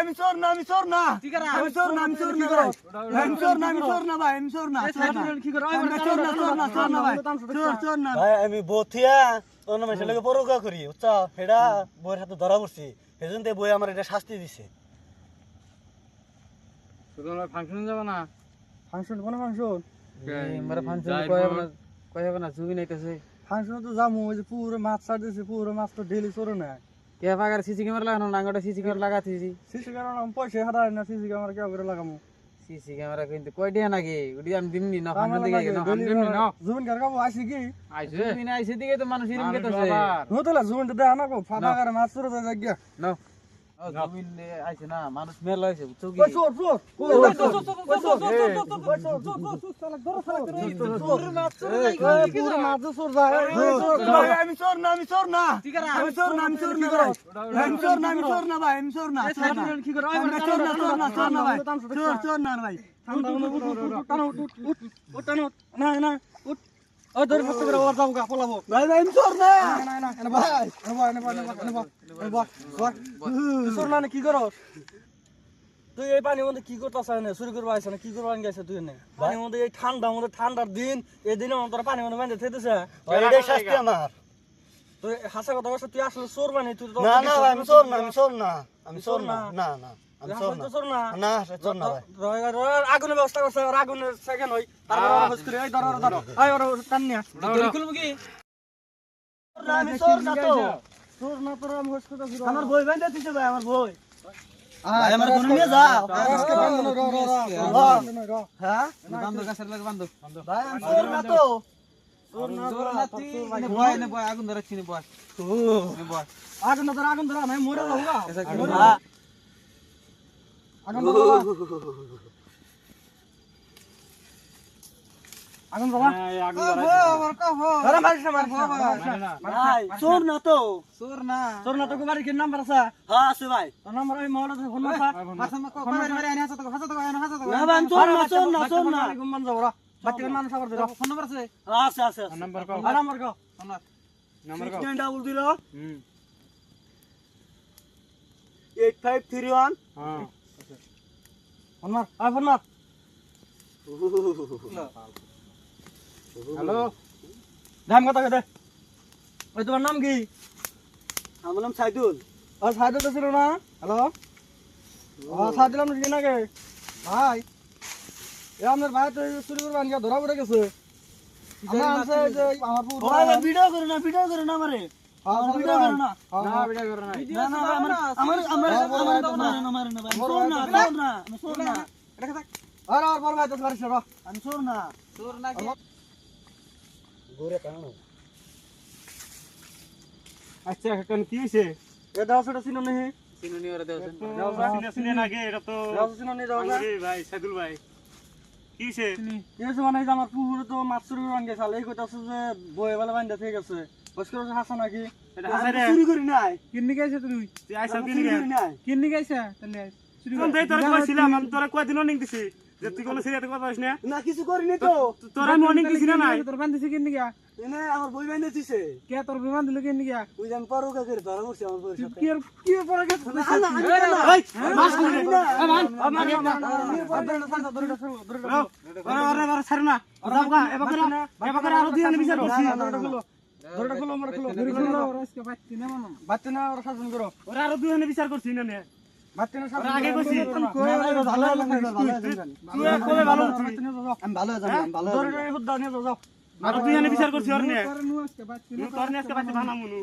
আমি চোর না আমি চোর না। আমি চোর না আমি চোর না আমি চোর না আমি চোর না ভাই আমি চোর না চোর না। চোর না চোর না ভাই। চোর চোর না। ভাই আমি বথিয়া অন্য মানুষের লগে পরকা করি বুঝছা? সেটা বইয়ের হাতে ধরা পড়ছি। সেজন্য বই আমার এটা শাস্তি দিছে। ফাংশনে যাব না? ফাংশন কোন ফাংশন? মেরে ফাংশন কয় কয় না জুবি নাইতেছে ফাংশন তো যাব ওই যে পুরো মাছ ছাড় দিয়েছে পুরো মাছ তো ডেলি চোর না কে পাগার সিসি ক্যামেরা লাগানো না গোটা সিসি ক্যামেরা লাগাতেছি। সিসি ক্যামেরা পয়সা হারাই না সিসি ক্যামেরা কেউ করে লাগামু। সিসি ক্যামেরা কিন্তু কই দিয়া নাকি? উডি আমি দিমনি না ফাংশন দিকে না daily দিমনি না। জুবিন কার কাবো আসি কি? আইছে জুবিন না আইছে দিকে তো মানুষ ইরম গেতেছে হতলা জুবিন তো দেখা না কো ফাটা করে মাছ যায় জমিন আইছে না। মানুষ মেলা হইছে বুঝছ আমি চোর না আমি চোর না আমি চোর না আমি চোর না আমি চোর না আমি চোর না ভাই আমি চোর না চোর না চোর না চোর না চোর না ভাই চোর চোর না ভাই না না ওই ধরে ফস্ত করে ওর যাব গা পলাবো। ভাই ভাই আমি না। না না না ভাই। এনে ভাই ভাই না কি করস তুই এই পানির মধ্যে কি করতেছ না শুরু করবা আইছ না কি করবা গেছে তুই না পানির মধ্যে এই ঠান্ডা মধ্যে ঠান্ডার দিন এই দিনে তোর পানির মধ্যে বাঁধে থেতেছে এটাই শাস্তি আমার। তুই হাসা কথা বলছ তুই আসলে চোর বানি তুই না না আমি চোর না আমি চোর না। আমি চোর না। না না। আগুনের ব্যবস্থা করছে আর আগুনের সেকেন্ড হই আমার বই ভাই আমার বই আমার নিয়ে যাও আজকে বন্ধ র র র হ্যাঁ? লাগে ভাই আমি চোর না তো। বয় আগুন ধরে চিনি বয়। নে বয়। আগুন ধর আগুন ধর মরে যাব। আগুন ধর আগুন ধর আরে মারিস না মারিস না ভাই চোর না তো। চোর না। তোর না তোকে বাড়ি কি নাম্বার আছে? হ্যাঁ আছে ভাই। তোর নাম্বার আমি মহলে ফোন মারছা মাথা মা কো মারি মারি হাসা তো হাসা তো হাসা তো না ভাই চোর না চোর না চোর না। ঘুমান যাব রা বাচ্চা মানুষ আবার দিল ফোন নাম্বার আছে? আছে আছে আছে। নাম্বার কো আর নাম্বার কো number. Six nine double zero hmm. Eight five three one হ্যাঁ। ফোন মার আয় ফোন মার হ্যালো দাম কত দে ওই তোমার নাম কি আমার নাম সাইদুল আর সাহায্য তো ছিল না হ্যালো ও সাহায্য দিলাম কি নাকি ভাই এ আপনার ভাই তো চুরি করবেন গিয়া ধরা পড়ে গেছে আমার আমার ভিডিও করে না ভিডিও করে না আমারে করে করো আচ্ছা এখন কি হইছে এ দাও সেটা চিনো ওরে এটা তো দাও চিনো দাও ভাই সাইদুল ভাই কি হইছে কি হয়েছে মানে যে আমার পুকুরে তো মাছ চুরি করবেন গেছে এই কইতাছে যে বয়ে বেলা বান্ধা থেকে গেছে বস হাসা নাকি এটা হাসারে চুরি করি নাই কিন্নি গাইছে তুমি তুই আইসা কি চুরি নিগে করি নাই কিন্নি গাইছে তাহলে কোন দেই তোরা কইছিলাম আমি তোরা কয়দিন অনিং দিছি যে তুই কোন সিরিয়াতে কথা কইছ না না কিছু করিনি তো তোরা আমি অনিং দিছি না নাই তোর বান্ধিছে কিন্নি গা এনে আমার বই বাইন্দা দিছে কে তোর বিমান দিল কিন্নি গা ওই যে আমি পরোকা করে ধরা পড়ছি আমার বই কি কি পরে গেছে মাস করে না আরে আরে আরে ছাড় না দাও গা এবার করে এবার করে আরও দিয়ে আনি বিচার করছি ধরে খুলো আমার খুলো। ধরে খুলো আজকে বাচ্চি না মানো বাচ্চা না ওরা শাসন করো। ওরা আরও দুই বিচার করছি না নে বাচ্চা না শাসন আগে কইছি। ভালো তুই কবে ভালো আমি ভালো জানি আমি ভালো ধরে ধরে হুদ্দা নিয়ে যাও যাও। আরও দুই হানে বিচার করছি ওর নে তোর নু আজকে বাচ্চি তোর নে আজকে বাচ্চা ভানা মুনু